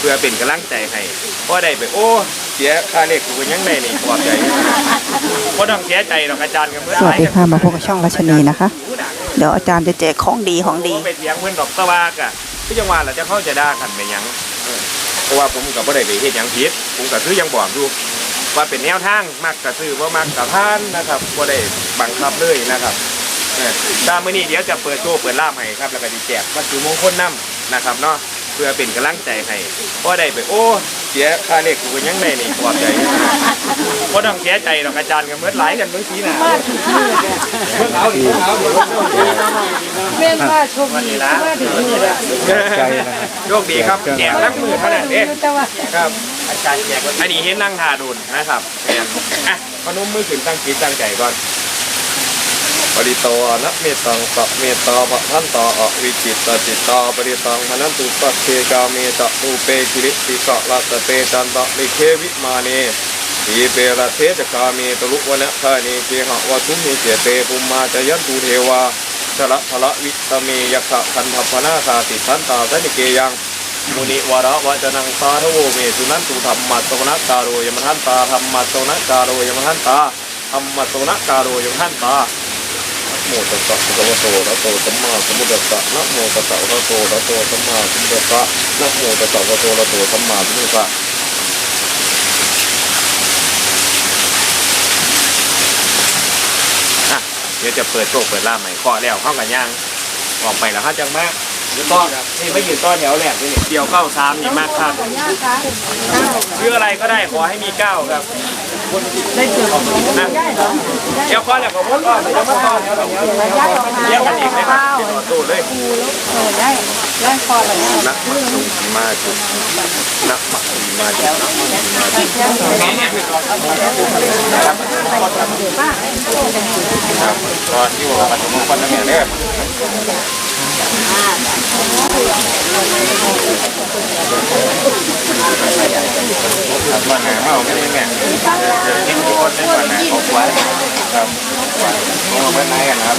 เพื่อเป็นกำลังใจให้เพราะได้ไปโอ้เสียค่าเลขกูก็ยังได้นี่ปลอบใจเพราะต้องเสียใจหรอกอาจารย์กันเมื่อสวัสดีค่ะมาพบกับช่องรัชนีนะคะ เดี๋ยวอาจารย์จะแจกของดีของดีไปเถียงเพื่อนดอกตะวากอะที่จังหวะเราจะเข้าใจะด่ากันไปหยังเออเพราะว่าผมกับบ่ได้ไปเฮ็ดหยังผิดผมก็คือยังบอกอยู่ว่าเป็นแนวทางมักกระซื้อว่ามักกระทานนะครับบ่ได้บังคับเลยนะครับเออตามมื้อนี้เดี๋ยวจะเปิดโชว์เปิดลาบให้ครับแล้วก็ดีแจกวัตถุมงคลนํนะครับเนาะเพื่อเป็นกำลังใจให้เพราะได้ไปโอ้เสียค่าเลขกูก็ยังได้นี่ปลอบใจเพราะต้องเสียใจหรอกอาจารย์กันเมื่อหลายกันเมื่อกี้น่ะเพิ่งเอาดิเพิ่งเอาดิแม่นว่าโชคดีว่าถึงนี่แหละโชคดีครับแจกทั้งมือเท่านั้นเองครับอาจารย์แจกอันนี้เห็นนั่งทาดุนนะครับแม่นอะพนมมือขึ้นตั้งจิตตั้งใจก่อน ริโตนะเมตังสัพเมตตาพระท่านตาอวิจิตตจิตตาปริตังมนันตุปัสเทกาเมตะอุเปกิริติสะลัตเตจันตะลิเควิมาเนทีเปรเทจกาเมตลุวนะธานีเคหะวะทุมเมเจเตปุมมาจยันตุเทวาชละพละวิตเมยักขะคันธพนาสาติสันตาสนิเกยังมุนิวระวะจนังสาธโวเมสุนันตุธรรมัสสวนักาโรยมทันตาธรรมัสสวนักาโรยมทันตาธรรมัสสวนักาโรยมทันตา โมตัสสะภะคะวะโตอะระโตสัมมาสัมพุทธัสสะนะโมตัสสะภะคะวะโตอะระโตสัมมาสัมพุทธัสสะนะโมตัสสะภะคะวะโตอะระโตสัมมาสัมพุทธัสสะอะเดี๋ยวจะเปิดโชคเปิดล่าใหม่เคาะแล้วเข้ากันย่างออกไปแล้วฮะจังมากแล้วก็นี่ไม่อยู่ต้อแถวแหลกนี่เดียวเก้าสามนี่มากครับชื่ออะไรก็ได้ขอให้มีเก้าครับ ได้เจอนะเดี๋ยวข้อแรกของพ่อก็เดี๋ยวมาต่อเดี๋ยวเดี๋ยวเดี๋ยวเรียกกันอีกนะครับตู้เลยเออได้ได้พอแล้วนี่ยนักมัตสุมาจุนักมัตสุมาจุนักมัตสุมาจุครับตอนที่ว่าปัจจุบันคนนั้นเนี่ยเนี่ย มาหาเมาไม่ได้แม่เดี๋ยวทิ้งทุกคนได้ก่อนนะขอบคุณครับนี่มาเพื่อนไหนกันครับ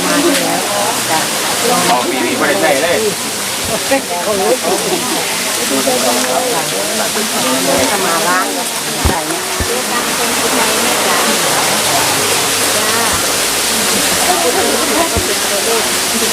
ออกปีนี้ไม่ได้ใช่เลยค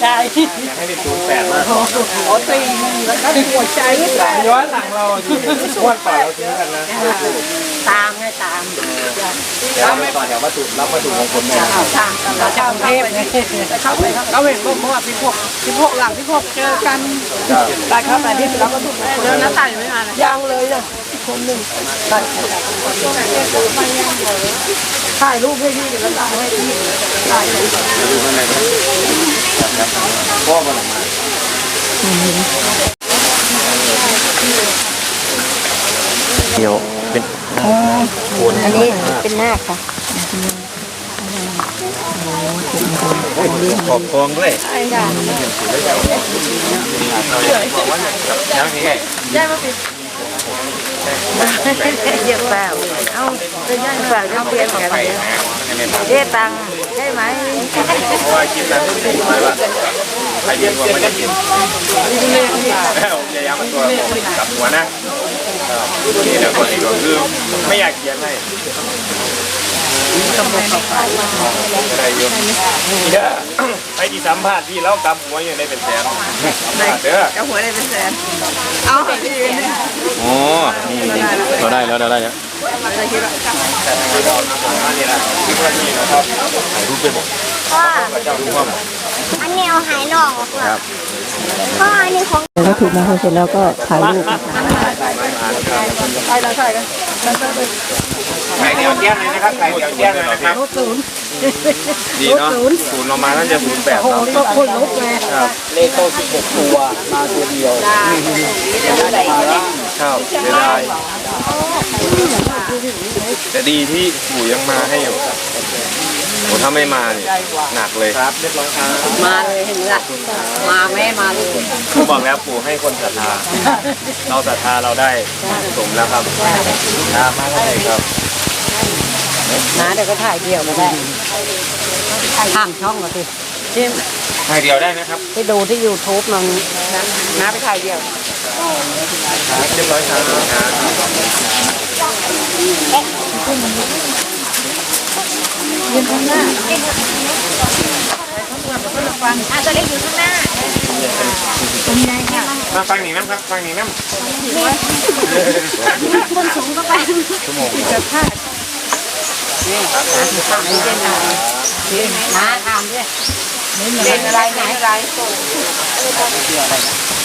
ใช่อยากให้เป็นศูนย์แปดมากโอ้ตีแล้วก็หัวใจแตกย้อนหลังเราอยู่ม้วนต่อเราทิ้งกันนะตามไงตามเราไม่ต่อแถววัตถุรับวัตถุมงคลแม่ยตามเราจะเทพไงเขาเขาเห็นพว่าเมื่อสิบหกสิบหกหลังสิบหกเจอกันได้ครับแต่ที่เราก็ถูกเดินน้าตายไม่มาเลยยังเลยนะคนหนึ่งถ่ายรูปให้พี่แล้วถ่ายให้พี่ถ่ายดูข้างในนะ พ่อมันออกมาเดี๋ยวเป็นอันนี้เป็นหนาคค่ะขอบคองด้วยยังนี่ไงเรียกเปล่าเอ้าจะย่างเปล่าจะเปลี่ยนกันเนี่ยนะไม่เป็นไรเจ๊ตังค์ ใช่ไหมเพราะว่าคลิปนั้นถูกไหมล่ะใครยินว่าไม่ได้ยินแล้วพยายามมาตัวกับหัวนะนี่แหละคนที่ก็คือไม่อยากเขียนให้อะไรอยู่เด้อไปที่สัมภาษณ์ที่แล้วกำหัวอยู่ในเป็นแสนเด้อเจ้าหัวได้เป็นแสน เอาไปที่อื่นเนี่ยอ๋อนี่ เราได้แล้วเราได้แล้วนี่แหละที่ว่านี่นะครับถ่ายรูปไปบอกพ่อพระเจ้าดูว่าอันนี้เอาหายหน่องครับพ่ออันแล้วถูกมงคลเสร็จแล้วก็ถ่ายรูปนะคะไปแล้วใช่กันไข่เดียวเจี้ยนเลยนะครับไข่เดียวเจี้ยนเลยนะครับรถศูนย์ดีเนาะศูนย์ออกมาน่าจะศูนย์แปดโอ้โหเนาะก็คนลุกเลยเลขเข้า16ตัวมาตัวเดียว ครับเสียดายแต่ดีที่ปู่ยังมาให้อยู่โอ้ถ้าไม่มาเนี่ยหนักเลยครับเรียบร้อยครับมาเลยเห็นละมาแม่มาเลยผมบอกแล้วปู่ให้คนศรัทธาเราศรัทธาเราได้สมแล้วครับครับมากเลยครับนะเดี๋ยวก็ถ่ายเดี่ยวมาได้ข้ามช่องมาสิที่ไข่เดียวได้นะครับที่ดูที่ยูทูบมันน้าไปถ่ายเดี่ยว เรียบร้อยครับอะตัวเล็กอยู่ข้างหน้ามาฟังหนีน้ำครับฟังหนีน้ำบนสูงก็ไปชั่วโมงน้าทำด้วยเป็นอะไรไหนอะไรเล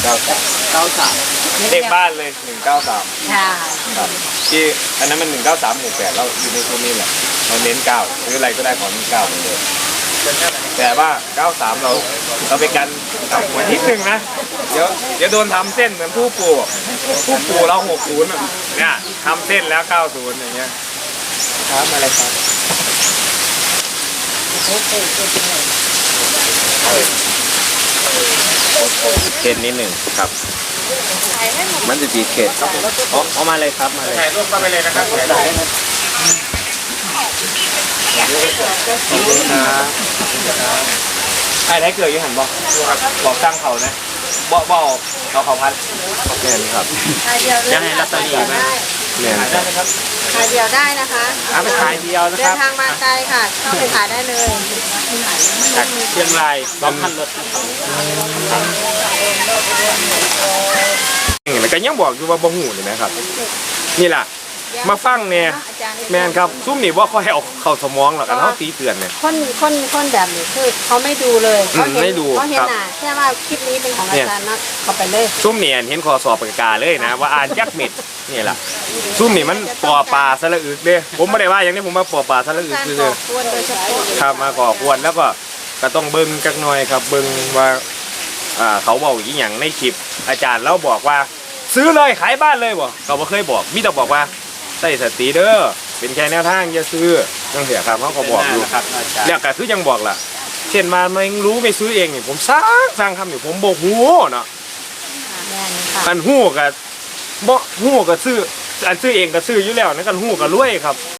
ขบ้านเลยหนึ่งเก้าสามใช่ครับที่อันนั้นมันหนึ่งเก้าสามหมู่แปดเราอยู่ในตัวนี้แหละเราเน้นเก้าหรืออะไรก็ได้ของเน้นเก้าเหมือนเดิมแต่ว่าเก้าสามเราเราไปกันกับหัวนิดนึงนะ เดี๋ยวเดี๋ยวโดนทำเส้นเหมือนผู้ปู่ผู้ปู่เราหกศูนย์เนี่ยทำเส้นแล้วเก้าศูนย์อย่างเงี้ยครับอะไรครับ เขตนิดหนึ่งครับ มันจะจีเขตครับออเอามาเลยครับมาเลยถ่ายรูปเข้าไปเลยนะครับถ่ายได้ครับถ่ายได้เกิดยังหันบอกบอกตั้งเขานะบอกบอกเขาเขาพัดแม่นครับถ่ายเดียวจะให้ลอตเตอรี่ ไหมแม่นได้ไหมครับถ่ายเดียวได้นะคะเอาไปขายเดียวนะเดิคนรับทางมาไกลค่ะเข้าไปถ่ายได้เลยจากเชียงรายสองพันรถแล้วก็ยังบอกอยู่ว่าบ่หูเลยนะครับ นี่ล่ะ มาฟังเนี่ยอาจารย์แมนครับซุ่มนี่ว่าค่อยเอาเข้าสมองหรอกกันเขาตีเตือนเนี่ยคนคนคนแบบนี้คือเขาไม่ดูเลยเขาเห็นไม่ดูเขาเห็นครับน่ะแค่ว่าคลิปนี้เป็นของอาจารย์นะเขาไปเลยซุ่มนี่เห็นคอสอบปากกาเลยนะ ว่าอ่านยักษ์เม็ดนี่แหละซุ่มนี่มันปอปลาสละอึกเด้ผมไม่ได้ว่าอย่างนี้ผมมาปอปลาสละอึกการคือก่อควรโดยเฉพาะครับมาก่อควรแล้วก็ก็ต้องเบิ่งจักหน่อยครับเบิ่งว่าอ่าเขาบอกอีหยังในคลิปอาจารย์เราบอกว่า ซื้อเลยขายบ้านเลยบ่เขาบ่เคยบอกมีแต่บอกว่า ใส่สติเด้อเป็นแค่แนวทางอย่าซื้อจังเสียครับเขาก็บอกอยู่ครับอาจารย์แล้วก็คือยังบอกล่ะ เช่นมาไม่รู้ไม่ซื้อเองนี่ผมสร้างสร้างคำนี่ผมบอกหูเนาะแม่นค่ะ กันหูกับบ่หูกับซื้ออันซื้อเองก็ซื้ออยู่แล้วนั่นกันหูกับรวยครับ